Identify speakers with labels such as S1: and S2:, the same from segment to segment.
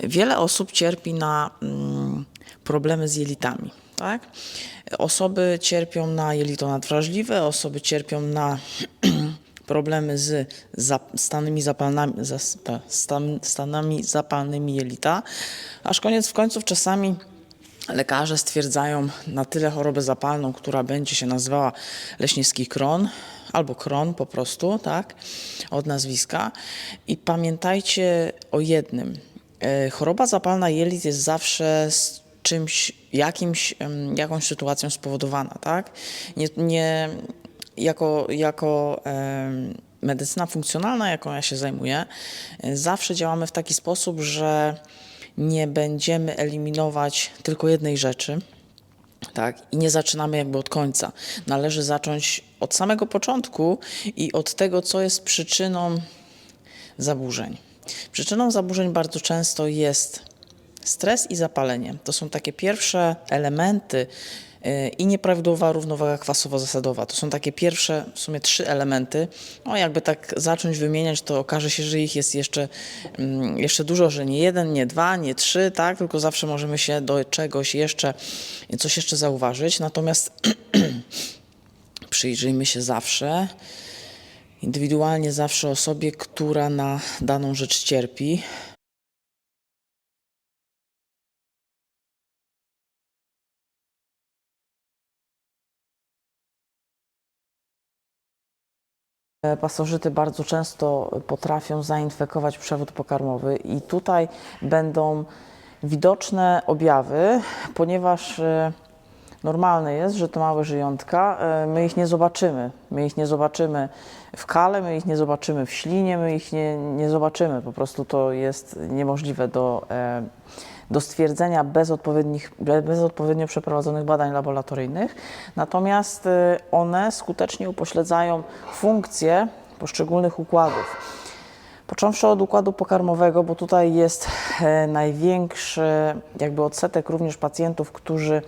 S1: Wiele osób cierpi na mm, problemy z jelitami. Tak? Osoby cierpią na jelito nadwrażliwe, osoby cierpią na problemy z stanami, stanami zapalnymi jelita, aż koniec w końców czasami lekarze stwierdzają na tyle chorobę zapalną, która będzie się nazywała leśniewski kron albo kron po prostu, tak, od nazwiska. I pamiętajcie o jednym. E, Choroba zapalna jelit jest zawsze z czymś, jakimś, jakąś sytuacją spowodowana, tak? Nie, nie, jako, jako medycyna funkcjonalna, jaką ja się zajmuję, e, zawsze działamy w taki sposób, że nie będziemy eliminować tylko jednej rzeczy, tak, i nie zaczynamy jakby od końca. Należy zacząć od samego początku i od tego, co jest przyczyną zaburzeń. Przyczyną zaburzeń bardzo często jest stres i zapalenie. To są takie pierwsze elementy yy, i nieprawidłowa równowaga kwasowo-zasadowa. To są takie pierwsze w sumie trzy elementy. No jakby tak zacząć wymieniać, to okaże się, że ich jest jeszcze, mm, jeszcze dużo, że nie jeden, nie dwa, nie trzy, tak, tylko zawsze możemy się do czegoś jeszcze, coś jeszcze zauważyć. Natomiast przyjrzyjmy się zawsze indywidualnie zawsze osobie, która na daną rzecz cierpi. Pasożyty bardzo często potrafią zainfekować przewód pokarmowy i tutaj będą widoczne objawy, ponieważ e, normalne jest, że te małe żyjątka, e, my ich nie zobaczymy. My ich nie zobaczymy w kale, my ich nie zobaczymy w ślinie, my ich nie, nie zobaczymy. Po prostu to jest niemożliwe do, e, do stwierdzenia bez, odpowiednich, be- bez odpowiednio przeprowadzonych badań laboratoryjnych. Natomiast e, one skutecznie upośledzają funkcje poszczególnych układów. Począwszy od układu pokarmowego, bo tutaj jest największy jakby odsetek również pacjentów, którzy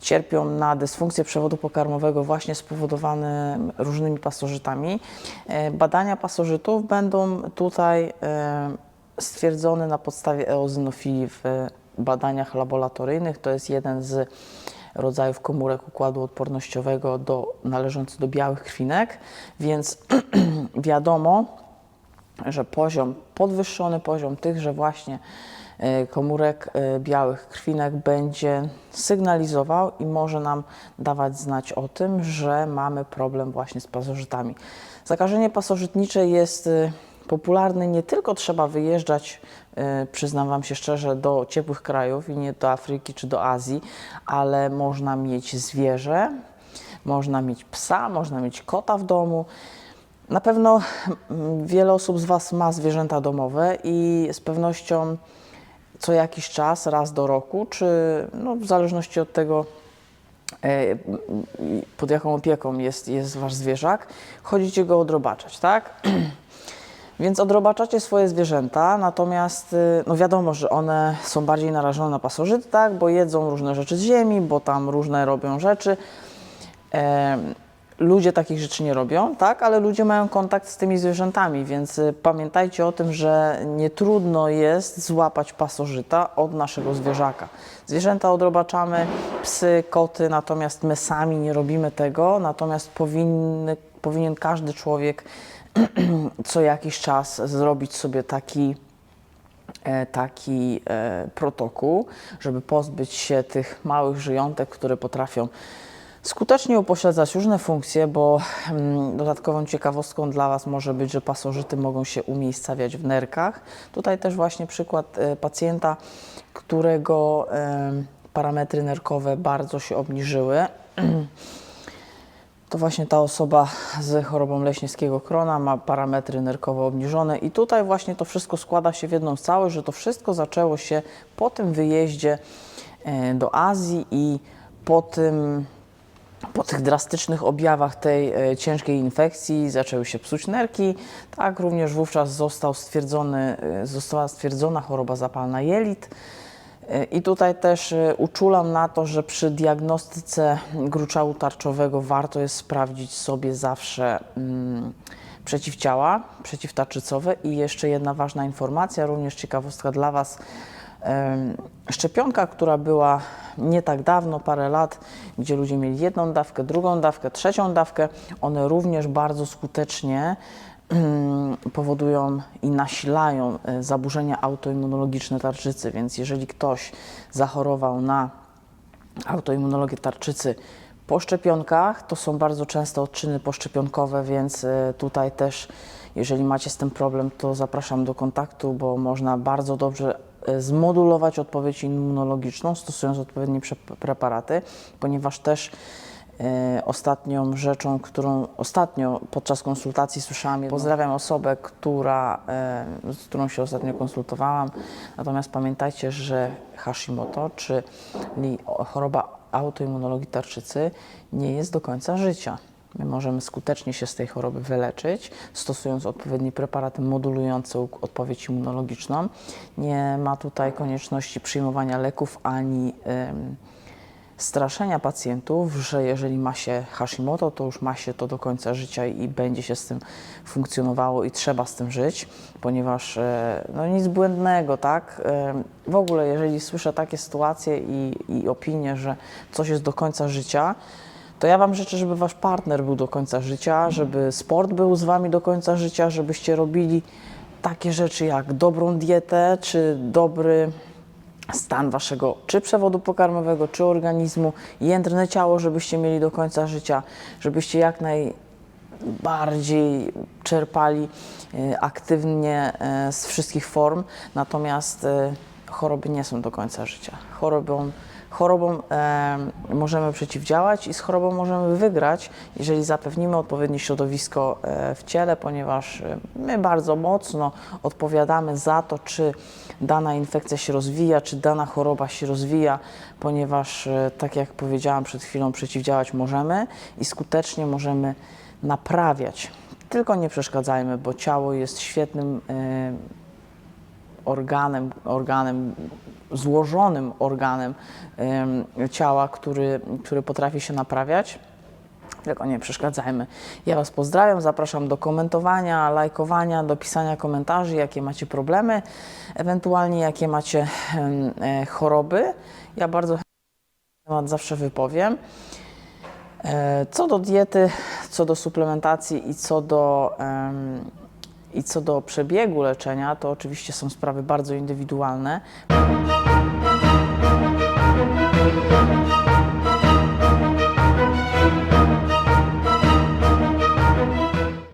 S1: cierpią na dysfunkcję przewodu pokarmowego właśnie spowodowane różnymi pasożytami. E, Badania pasożytów będą tutaj e, stwierdzone na podstawie eozinofilii w badaniach laboratoryjnych. To jest jeden z rodzajów komórek układu odpornościowego do, należący do białych krwinek, więc wiadomo, że poziom, podwyższony poziom tychże właśnie komórek e, białych krwinek będzie sygnalizował i może nam dawać znać o tym, że mamy problem właśnie z pasożytami. Zakażenie pasożytnicze jest e, popularne, nie tylko trzeba wyjeżdżać, e, przyznam Wam się szczerze, do ciepłych krajów i nie do Afryki czy do Azji, ale można mieć zwierzę, można mieć psa, można mieć kota w domu. Na pewno mm, wiele osób z Was ma zwierzęta domowe i z pewnością co jakiś czas, raz do roku, czy no, w zależności od tego, e, pod jaką opieką jest, jest Wasz zwierzak, chodzicie go odrobaczać, tak? Więc odrobaczacie swoje zwierzęta, natomiast y, no wiadomo, że one są bardziej narażone na pasożyty, tak? Bo jedzą różne rzeczy z ziemi, bo tam różne robią rzeczy. Ludzie takich rzeczy nie robią, tak, ale ludzie mają kontakt z tymi zwierzętami, więc y, pamiętajcie o tym, że nie trudno jest złapać pasożyta od naszego zwierzaka. Zwierzęta odrobaczamy, psy, koty, natomiast my sami nie robimy tego, natomiast powinny, powinien każdy człowiek co jakiś czas zrobić sobie taki e, taki e, protokół, żeby pozbyć się tych małych żyjątek, które potrafią skutecznie upośledzać różne funkcje, bo mm, dodatkową ciekawostką dla Was może być, że pasożyty mogą się umiejscawiać w nerkach. Tutaj też właśnie przykład e, pacjenta, którego parametry nerkowe bardzo się obniżyły. To właśnie ta osoba z chorobą leśniewskiego krona ma parametry nerkowo obniżone i tutaj właśnie to wszystko składa się w jedną całość, że to wszystko zaczęło się po tym wyjeździe e, do Azji i po tym po tych drastycznych objawach tej e, ciężkiej infekcji zaczęły się psuć nerki, tak również wówczas został stwierdzony, e, została stwierdzona choroba zapalna jelit. E, I tutaj też uczulam na to, że przy diagnostyce gruczału tarczowego warto jest sprawdzić sobie zawsze mm, przeciwciała przeciwtarczycowe i jeszcze jedna ważna informacja, również ciekawostka dla Was. Szczepionka, która była nie tak dawno, parę lat, gdzie ludzie mieli jedną dawkę, drugą dawkę, trzecią dawkę, one również bardzo skutecznie powodują i nasilają e, zaburzenia autoimmunologiczne tarczycy, więc jeżeli ktoś zachorował na autoimmunologię tarczycy po szczepionkach, to są bardzo często odczyny poszczepionkowe, więc e, tutaj też, jeżeli macie z tym problem, to zapraszam do kontaktu, bo można bardzo dobrze zmodulować odpowiedź immunologiczną, stosując odpowiednie preparaty, ponieważ też e, ostatnią rzeczą, którą ostatnio podczas konsultacji słyszałam, pozdrawiam osobę, która, e, z którą się ostatnio konsultowałam, natomiast pamiętajcie, że Hashimoto, czyli choroba autoimmunologii tarczycy nie jest do końca życia. My możemy skutecznie się z tej choroby wyleczyć, stosując odpowiednie preparaty modulujące uk- odpowiedź immunologiczną. Nie ma tutaj konieczności przyjmowania leków ani em, straszenia pacjentów, że jeżeli ma się Hashimoto, to już ma się to do końca życia i będzie się z tym funkcjonowało i trzeba z tym żyć, ponieważ e, no nic błędnego, tak? E, W ogóle, jeżeli słyszę takie sytuacje i, i opinie, że coś jest do końca życia, to ja Wam życzę, żeby Wasz partner był do końca życia, żeby sport był z Wami do końca życia, żebyście robili takie rzeczy jak dobrą dietę, czy dobry stan waszego czy przewodu pokarmowego, czy organizmu, jędrne ciało, żebyście mieli do końca życia, żebyście jak najbardziej czerpali e, aktywnie e, z wszystkich form, natomiast e, choroby nie są do końca życia. Chorobą, chorobom e, możemy przeciwdziałać i z chorobą możemy wygrać, jeżeli zapewnimy odpowiednie środowisko e, w ciele, ponieważ e, my bardzo mocno odpowiadamy za to, czy dana infekcja się rozwija, czy dana choroba się rozwija, ponieważ, e, tak jak powiedziałam przed chwilą, przeciwdziałać możemy i skutecznie możemy naprawiać. Tylko nie przeszkadzajmy, bo ciało jest świetnym e, organem, organem złożonym organem em, ciała, który, który potrafi się naprawiać. Tylko nie przeszkadzajmy. Ja Was pozdrawiam, zapraszam do komentowania, lajkowania, do pisania komentarzy, jakie macie problemy, ewentualnie jakie macie e, choroby. Ja bardzo chętnie temat zawsze wypowiem. E, Co do diety, co do suplementacji i co do, i co do przebiegu leczenia, to oczywiście są sprawy bardzo indywidualne.